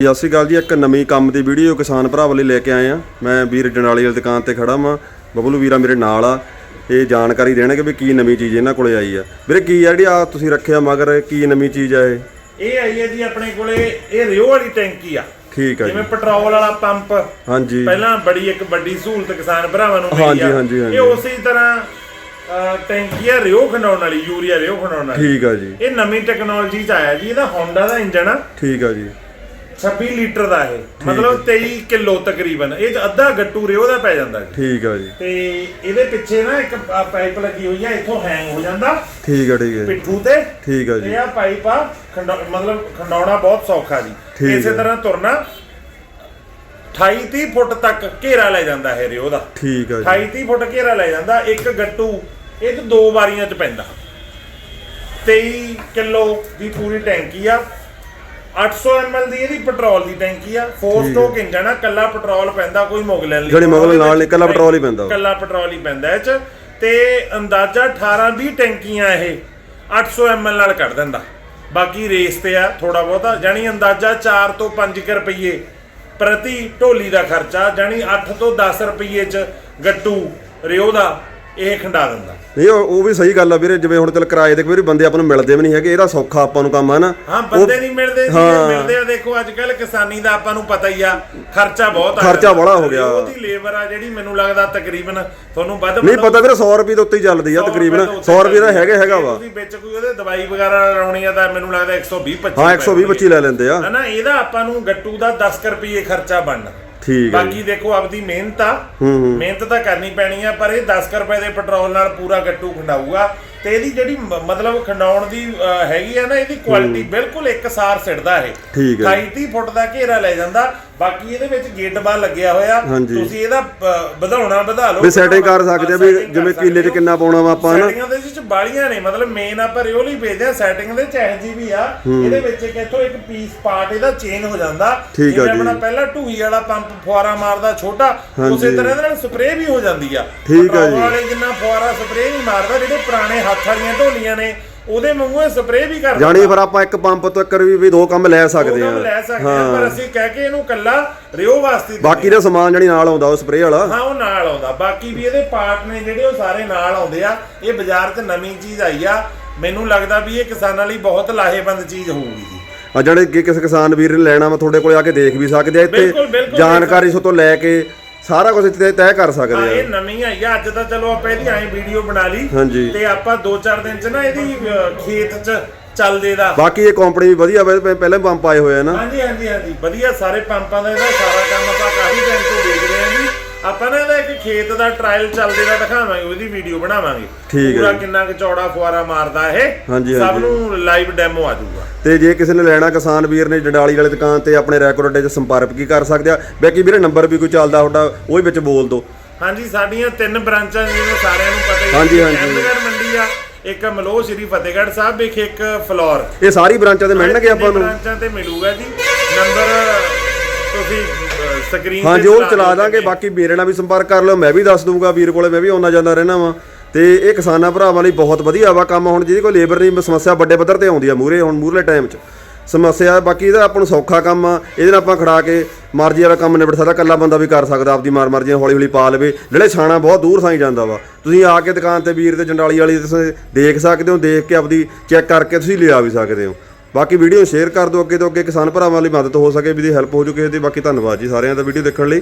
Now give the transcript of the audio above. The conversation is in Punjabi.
ਸਤਿ ਸ਼੍ਰੀ ਅਕਾਲ ਜੀ ਇੱਕ ਨਵੀਂ ਕੰਮ ਦੀ ਵੀਡੀਓ ਕਿਸਾਨ ਭਰਾਵਾਂ ਲਈ ਲੈ ਕੇ ਆਏ ਆ ਮੈਂ ਵੀਰ ਜੰਡਾਲੀ ਵਾਲੀ ਦੁਕਾਨ ਤੇ ਖੜਾ ਵਾਂ। ਬਬਲੂ ਵੀਰਾ ਮੇਰੇ ਨਾਲ ਆ। ਇਹ ਜਾਣਕਾਰੀ ਦੇਣਗੇ ਵੀ ਕੀ ਨਵੀਂ ਚੀਜ਼ ਇਹਨਾਂ ਕੋਲੇ ਆਈ ਆ। ਵੀਰੇ ਕੀ ਆ ਜਿਹੜੀ ਆ ਤੁਸੀਂ ਰੱਖਿਆ ਮਗਰ ਕੀ ਨਵੀਂ ਚੀਜ਼ ਆ ਇਹ? ਇਹ ਆਈ ਹੈ ਜੀ ਆਪਣੇ ਕੋਲੇ ਇਹ ਰਿਓ ਵਾਲੀ ਟੈਂਕੀ ਆ। ਠੀਕ ਆ ਜੀ। ਜਿਵੇਂ ਪੈਟਰੋਲ ਵਾਲਾ ਪੰਪ। ਹਾਂਜੀ। ਪਹਿਲਾਂ ਬੜੀ ਇੱਕ ਵੱਡੀ ਸਹੂਲਤ ਕਿਸਾਨ ਭਰਾਵਾਂ ਨੂੰ ਮਿਲੀ ਆ। ਹਾਂਜੀ, ਹਾਂਜੀ। ਇਹ ਉਸੇ ਤਰ੍ਹਾਂ ਟੈਂਕੀ ਆ ਰਿਓ ਖੰਡਾਉਣ ਵਾਲੀ ਯੂਰੀਆ ਰਿਓ ਖੰਡਾਉਣ ਵਾਲੀ। ਠੀਕ ਆ ਜੀ। ਇਹ ਨਵੀਂ ਟੈਕਨੋਲੋਜੀ ਚ ਆਇਆ ਜੀ ਇਹਦਾ ਹੋਂਡਾ ਦਾ ਇੰਜਨ ਆ। ਠੀਕ ਆ ਜੀ। 26 ਲੀਟਰ ਦਾ ਇਹ। ਮਤਲਬ 23 ਕਿਲੋ ਤਕਰੀਬਨ। ਇਹ 'ਚ ਅੱਧਾ ਗੱਟੂ ਰਿਓ ਦਾ ਪੈ ਜਾਂਦਾ ਜੀ। ਠੀਕ ਆ ਜੀ। ਤੇ ਇਹਦੇ ਪਿੱਛੇ ਨਾ ਇੱਕ ਪਾਈਪ ਲੱਗੀ ਹੋਈ ਆ ਇੱਥੋਂ ਹੈਂਗ ਹੋ ਜਾਂਦਾ। ਠੀਕ ਆ ਠੀਕ ਆ ਜੀ, ਪਿੱਠੂ ਤੇ। ਠੀਕ ਆ ਜੀ। ਇਹ ਆ ਪਾਈਪ ਆ ਖੰਡਾ- ਮਤਲਬ ਖੰਡਾਉਣਾ ਬਹੁਤ ਸੌਖਾ ਜੀ। ਇਸੇ ਹੈ। ਤਰ੍ਹਾਂ ਤੁਰਨਾ 28 30 ਫੁੱਟ ਤੱਕ ਘੇਰਾ ਲੈ ਜਾਂਦਾ ਹੈ ਰਿਓ ਦਾ ਠੀਕ ਆ ਜੀ। 28 30 ਫੁੱਟ ਘੇਰਾ ਲੈ ਜਾਂਦਾ ਇੱਕ ਗੱਟੂ ਇਹ ਚ ਦੋ ਵਾਰੀਆਂ ਚ ਪੈਂਦਾ। 23 ਕਿਲੋ ਦੀ ਪੂਰੀ ਟੈਂਕੀ ਆ 800 ml ਦੀ ਇਹਦੀ ਪੈਟਰੋਲ ਦੀ ਟੈਂਕੀ ਆ 4 ਸਟੋਕ ਇੰਜਨ ਆ ਕੱਲਾ ਪੈਟਰੋਲ ਪੈਂਦਾ ਕੋਈ ਮੁਗਲ ਨਹੀਂ ਜਿਹੜੀ ਮੁਗਲ ਨਾਲ ਨਹੀਂ, ਪੈਟਰੋਲ ਹੀ ਪੈਂਦਾ। ਕੱਲਾ ਪੈਟਰੋਲ ਹੀ ਪੈਂਦਾ ਇਹ ਚ। ਤੇ ਅੰਦਾਜ਼ਾ 18 20 ਟੈਂਕੀਆਂ ਇਹ 800 ml ਨਾਲ ਕੱਢ ਦਿੰਦਾ। ਬਾਕੀ ਰੇਸ ਤੇ ਆ ਥੋੜਾ ਬਹੁਤਾ ਜਾਨੀ ਅੰਦਾਜ਼ਾ 4 ਤੋਂ 5 ਰੁਪਏ ਪ੍ਰਤੀ ਢੋਲੀ ਦਾ ਖਰਚਾ ਜਾਨੀ 8 ਤੋਂ 10 ਰੁਪਏ ਚ ਗੱਟੂ ਰਿਓ ਦਾ। ਇਹ ਖੰਡਾ ਦਿੰਦਾ। ਨਹੀਂ ਉਹ ਉਹ ਵੀ ਸਹੀ ਗੱਲ ਆ ਵੀਰੇ ਜਿਵੇਂ ਹੁਣ ਚੱਲ ਕਿਰਾਏ ਤੇ ਕੋਈ ਵਾਰੀ ਬੰਦੇ ਆਪਾਂ ਨੂੰ ਮਿਲਦੇ ਵੀ ਨਹੀਂ ਹੈਗੇ ਇਹਦਾ ਸੌਖਾ ਆਪਾਂ ਨੂੰ ਕੰਮ ਆ ਨਾ। ਹਾਂ ਬੰਦੇ ਨਹੀਂ ਮਿਲਦੇ ਜੀ ਹਾਂ। ਮਿਲਦੇ ਆ ਦੇਖੋ ਅੱਜ ਕੱਲ ਕਿਸਾਨੀ ਦਾ ਆਪਾਂ ਨੂੰ ਪਤਾ ਹੀ ਆ ਖਰਚਾ ਬਹੁਤ ਆ ਖਰਚਾ ਜਾਂਦਾ। ਬੜਾ ਹੋ ਗਿਆ। ਉਹਦੀ ਲੇਬਰ ਆ ਜਿਹੜੀ ਮੈਨੂੰ ਲੱਗਦਾ ਤਕਰੀਬਨ ਤੁਹਾਨੂੰ ਵੱਧ ਨਹੀਂ ਪਤਾ ਵੀਰੇ 100 ਰੁਪਏ ਦੇ ਉੱਤੇ ਹੀ ਚੱਲਦੀ ਆ ਤਕਰੀਬਨ। 100 ਰੁਪਏ ਦਾ ਹੈਗਾ ਹੈਗਾ ਵਾ। ਉਹਦੀ ਵਿੱਚ ਕੋਈ ਉਹਦੇ ਦਵਾਈ ਵਗੈਰਾ ਲਾਉਣੀ ਆ ਤਾਂ ਮੈਨੂੰ ਲੱਗਦਾ 120 25 ਹਾਂ 120 25 ਲੈ ਲੈਂਦੇ ਆ। ਹਨਾ ਇਹਦਾ ਆਪਾਂ ਨੂੰ ਗੱਟੂ ਦਾ 10 ਕੁ ਰੁਪਏ ਖਰਚਾ ਬਣਨਾ। ਠੀਕ ਜੀ ਬਾਕੀ ਦੇਖੋ ਆਪਦੀ ਮਿਹਨਤ ਆ। ਹੂੰ ਹੂੰ। ਮਿਹਨਤ ਤਾਂ ਕਰਨੀ ਪੈਣੀ ਆ ਪਰ ਇਹ 10 ਕੁ ਰੁਪਏ ਦੇ ਪੈਟਰੋਲ ਨਾਲ ਪੂਰਾ ਗੱਟੂ ਖੰਡਾਊਗਾ। ਤੇ ਇਹਦੀ ਜਿਹੜੀ ਮਤਲਬ ਖੰਡਾਉਣ ਦੀ ਹੈਗੀ ਆ ਨਾ ਇਹਦੀ ਕੁਆਲਿਟੀ ਬਿਲਕੁਲ ਇੱਕਸਾਰ ਸਿੜਦਾ ਇਹ। ਠੀਕ ਹੈ 28 ਫੁੱਟ ਦਾ ਘੇਰਾ ਲੈ ਜਾਂਦਾ। ਬਾਕੀ ਇਹਦੇ ਵਿੱਚ ਗੇਟ ਬਾਰ ਲੱਗਿਆ ਹੋਇਆ ਹਾਂਜੀ। ਤੁਸੀਂ ਇਹਦਾ ਵਧਾਉਣਾ ਵਧਾ ਲਓ ਵੀ setting ਕਰ ਸਕਦੇ ਆ ਵੀ setting ਕਰ ਜਿਵੇਂ ਸਕਦੇ ਕਿੱਲੇ 'ਚ ਹੋ। ਕਿੰਨਾ ਪਾਉਣਾ ਵਾ ਆਪਾਂ ਹਨਾ। ਸੈਟਿੰਗਾਂ ਦੇ ਵਿੱਚ ਬਾਲੀਆਂ ਨੇ ਮਤਲਬ ਮੇਨ ਆਪਾਂ ਰਿਓਲੀ ਭੇਜਦੇ ਆ ਸੈਟਿੰਗ ਦੇ ਚਾਹੇ ਜੀ ਵੀ ਆ ਇਹਦੇ ਵਿੱਚ ਇੱਕ ਇੱਥੋਂ ਇੱਕ ਪੀਸ ਪਾਰਟ ਇਹਦਾ ਚੇਂਜ ਹੋ ਜਾਂਦਾ ਠੀਕ ਆ ਜਿਵੇਂ ਜੀ। ਆਪਣਾ ਪਹਿਲਾਂ ਢੂਈ ਵਾਲਾ ਪੰਪ ਫੁਆਰਾ ਮਾਰਦਾ ਛੋਟਾ ਹਾਂਜੀ। ਉਸੇ ਤਰ੍ਹਾਂ ਇਹਦੇ ਨਾਲ ਸਪਰੇਅ ਵੀ ਹੋ ਜਾਂਦੀ ਆ ਠੀਕ ਆ ਪੈਟਰੋਲ ਜੀ। ਵਾਲੇ ਜਿੰਨਾ ਫੁਆਰਾ ਸਪਰੇਅ ਨਹੀਂ ਮਾਰਦਾ ਜਿਹੜੇ ਪੁਰਾਣੇ ਹੱਥ ਵਾਲੀਆਂ ਢੋਲੀਆਂ ਨੇ ਉਹਦੇ ਵਾਂਗੂ ਇਹ ਸਪਰੇਅ ਵੀ ਕਰਦਾ ਜਾਣੀ ਫਿਰ ਆਪਾਂ ਇੱਕ ਪੰਪ ਤੋਂ ਇੱਕ ਵੀ ਵੀ ਦੋ ਕੰਮ ਲੈ ਸਕਦੇ ਲੈ ਆ ਸਕਦੇ ਆ ਪਰ ਅਸੀਂ ਕਹਿ ਕੇ ਇਹਨੂੰ ਕੱਲਾ ਰਿਓ ਵਾਸਤੇ ਦਿੰਦੇ ਬਾਕੀ ਦਾ ਸਮਾਨ ਜਿਹੜੀ ਨਾਲ ਆਉਂਦਾ ਉਹ ਸਪਰੇਅ ਵਾਲਾ। ਹਾਂ ਉਹ ਨਾਲ ਆਉਂਦਾ। ਬਾਕੀ ਵੀ ਇਹਦੇ ਪਾਰਟ ਨੇ ਜਿਹੜੇ ਉਹ ਸਾਰੇ ਨਾਲ ਆਉਂਦੇ ਆ। ਇਹ ਬਾਜ਼ਾਰ 'ਚ ਨਵੀਂ ਚੀਜ਼ ਆਈ ਆ। ਮੈਨੂੰ ਲੱਗਦਾ ਵੀ ਇਹ ਕਿਸਾਨਾਂ ਲਈ ਬਹੁਤ ਲਾਹੇਵੰਦ ਚੀਜ਼ ਹੋਊਗੀ ਜੀ। ਆ ਜਿਹੜੇ ਕਿ ਕਿਸੇ ਕਿਸਾਨ ਵੀਰ ਨੇ ਲੈਣਾ ਵਾ ਤੁਹਾਡੇ ਕੋਲੇ ਆ ਕੇ ਦੇਖ ਵੀ ਸਕਦੇ ਆ ਇੱਥੇ। ਜਾਣਕਾਰੀ ਸੋ ਤੋਂ ਲੈ ਕੇ ਸਾਰਾ ਕੁਝ ਇੱਥੇ ਤੈਅ ਕਰ ਹਾਂ ਸਕਦੇ ਇਹ ਆ ਨਵੀਂ ਆਈ ਆ ਅੱਜ ਤਾਂ ਚਲੋ ਆਪਾਂ ਇਹਦੀ ਐਂ ਵੀਡੀਓ ਬਣਾ ਲਈ ਹਾਂਜੀ। ਤੇ ਆਪਾਂ 2-4 ਦਿਨ 'ਚ ਨਾ ਇਹਦੀ ਖੇਤ 'ਚ ਚੱਲਦੇ ਦਾ। ਬਾਕੀ ਇਹ ਕੰਪਨੀ ਵੀ ਵਧੀਆ ਵਾ, ਇਹ ਪਹਿਲਾਂ ਪੰਪ ਆਏ ਹੋਏ ਆ ਨਾ। ਹਾਂਜੀ ਹਾਂਜੀ ਹਾਂਜੀ ਵਧੀਆ ਸਾਰੇ ਪੰਪਾਂ ਦਾ ਇਹਦਾ ਸਾਰਾ ਕੰਮ ਆਪਾਂ ਖੇਤ ਦਾ ਟ੍ਰਾਇਲ ਚੱਲਦੇ ਦਾ ਦਿਖਾਵਾਂਗੇ ਉਹਦੀ ਵੀਡੀਓ ਬਣਾਵਾਂਗੇ। ਠੀਕ ਹੈ ਪੂਰਾ ਜੀ। ਕਿੰਨਾ ਕੁ ਚੌੜਾ ਫੁਆਰਾ ਮਾਰਦਾ ਇਹ ਹਾਂਜੀ, ਸਭ ਹਾਂਜੀ। ਨੂੰ ਲਾਈਵ ਡੈਮੋ ਆ ਜਾਊਗਾ। ਤੇ ਜੇ ਕਿਸੇ ਨੇ ਲੈਣਾ ਕਿਸਾਨ ਵੀਰ ਨੇ ਜੰਡਾਲੀ ਵਾਲੀ ਦੁਕਾਨ ਤੇ ਆਪਣੇ ਰੈਕੋਰਡ ਅੱਡੇ 'ਚ ਸੰਪਰਕ ਕੀ ਕਰ ਸਕਦੇ ਆ। ਬਾਕੀ ਵੀਰੇ ਨੰਬਰ ਵੀ ਕੋਈ ਚੱਲਦਾ ਤੁਹਾਡਾ ਉਹ ਵੀ ਵਿੱਚ ਬੋਲ ਦਿਓ। ਹਾਂਜੀ ਸਾਡੀਆਂ ਤਿੰਨ ਬ੍ਰਾਂਚਾਂ ਜਿਵੇਂ ਸਾਰਿਆਂ ਨੂੰ ਪਤਾ ਹੀ ਹੈ ਹਾਂਜੀ, ਹਾਂਜੀ। ਅਹਿਮਦਗੜ੍ਹ ਮੰਡੀ ਆ ਇੱਕ ਮਲੋਹ ਸ਼੍ਰੀ ਫਤਿਹਗੜ੍ਹ ਸਾਹਿਬ ਵਿਖੇ ਇੱਕ ਫਲੋਰ। ਇਹ ਸਾਰੀ ਬ੍ਰਾਂਚਾਂ ਤੇ ਮਿਲਣਗੇ ਆਪਾਂ ਨੂੰ? ਬ੍ਰਾਂਚਾਂ ਤੇ ਮਿਲੂਗਾ ਜੀ? ਨੰਬਰ ਤੁਸੀਂ ਸਕਰੀਨ ਹਾਂ ਜੋ ਚਲਾ ਦਾਂਗੇ ਬਾਕੀ ਮੇਰੇ ਨਾਲ ਵੀ ਸੰਪਰਕ ਕਰ ਲਿਓ ਮੈਂ ਵੀ ਦੱਸ ਦੂੰਗਾ ਵੀਰ ਕੋਲੇ ਮੈਂ ਵੀ ਆਉਣਾ ਜਾਂਦਾ ਰਹਿਣਾ ਵਾਂ। ਤੇ ਇਹ ਕਿਸਾਨਾਂ ਭਰਾਵਾਂ ਲਈ ਬਹੁਤ ਵਧੀਆ ਵਾ ਕੰਮ ਹੁਣ ਜਿਹਦੀ ਕੋਈ ਲੇਬਰ ਦੀ ਸਮੱਸਿਆ ਵੱਡੇ ਪੱਧਰ ਤੇ ਆਉਂਦੀ ਆ ਮੂਰੇ ਹੁਣ ਮੂਰਲੇ ਟਾਈਮ 'ਚ। ਸਮੱਸਿਆ ਬਾਕੀ ਇਹਦਾ ਆਪਾਂ ਨੂੰ ਸੌਖਾ ਕੰਮ ਆ ਇਹਦੇ ਨਾਲ ਆਪਾਂ ਖੜਾ ਕੇ ਮਰਜ਼ੀ ਵਾਲਾ ਕੰਮ ਨਿਬੜ ਸਕਦਾ ਇਕੱਲਾ ਬੰਦਾ ਵੀ ਕਰ ਸਕਦਾ ਆਪਦੀ ਮਾਰ ਮਰਜ਼ੀ ਹੌਲੀ ਹੌਲੀ ਪਾ ਲਵੇ। ਜਿਹੜੇ ਛਾਣਾ ਬਹੁਤ ਦੂਰ ਸਾਈ ਜਾਂਦਾ ਵਾ। ਤੁਸੀਂ ਆ ਕੇ ਦੁਕਾਨ ਤੇ ਵੀਰ ਤੇ ਜੰਡਾਲੀ ਵਾਲੀ ਤੁਸੀਂ ਦੇਖ ਸਕਦੇ ਹੋ ਦੇਖ ਕੇ ਆਪਦੀ ਚੈੱਕ ਕਰਕੇ ਤੁਸੀਂ ਲਿਆ ਵੀ ਸਕਦੇ ਹੋ। ਬਾਕੀ ਵੀਡੀਓ ਸ਼ੇਅਰ ਕਰ ਦਿਓ ਅੱਗੇ ਤੋਂ ਅੱਗੇ ਕਿਸਾਨ ਭਰਾਵਾਂ ਲਈ ਮਦਦ ਹੋ ਸਕੇ ਵੀ ਦੀ ਹੈਲਪ ਹੋ ਚੁੱਕੀ ਹੈ ਤੇ ਬਾਕੀ ਧੰਨਵਾਦ ਜੀ ਸਾਰਿਆਂ ਦਾ ਵੀਡੀਓ ਦੇਖਣ ਲਈ।